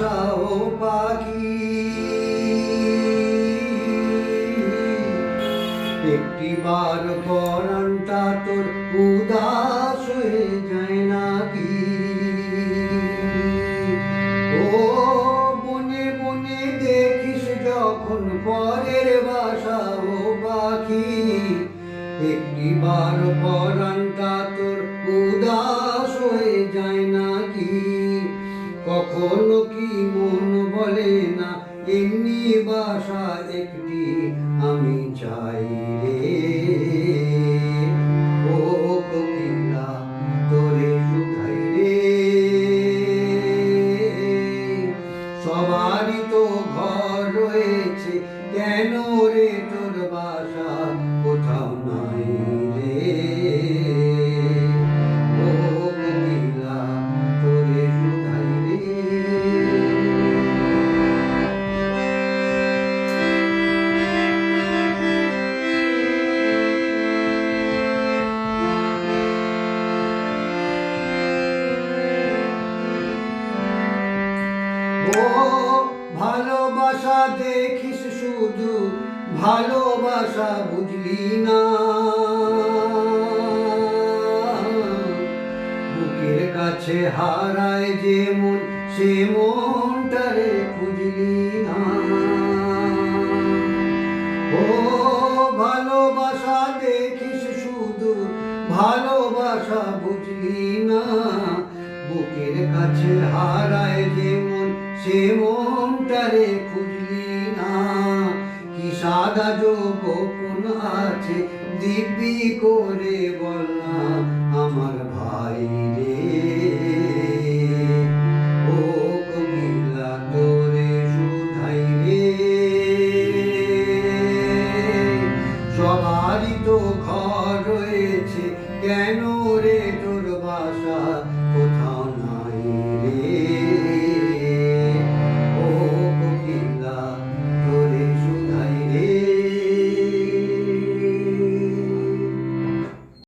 বাসা পাখি। একটি বার পরানটা তোর উদাস হয়ে যায় নাকি? ও বনে বনে দেখিস যখন পরের বাসা পাখি। একটি বার পরানটা তোর উদাস হয়ে যায় নাকি? কখনো কি বলে না এমনি বাসা একটি আমি চাই রে। কেন রে তোর বাসা কোথাও নাই? ভালোবাসা দেখিস শুধু, ভালোবাসা বুঝলি না। বুকের কাছে হারায় যে মন, সে মনটারে খুঁজলি না। ও, ভালোবাসা দেখিস শুধু, ভালোবাসা বুঝলি না। বুকের কাছে হারায় যে মন সে মনটারে খুঁজলি না। কি সাদা গোপন আছে, দিব্যি করে বল আমার ভাই রে। ও কবিলা শুধাই রে। সবারই তো ঘর রয়েছে, কেন রে তো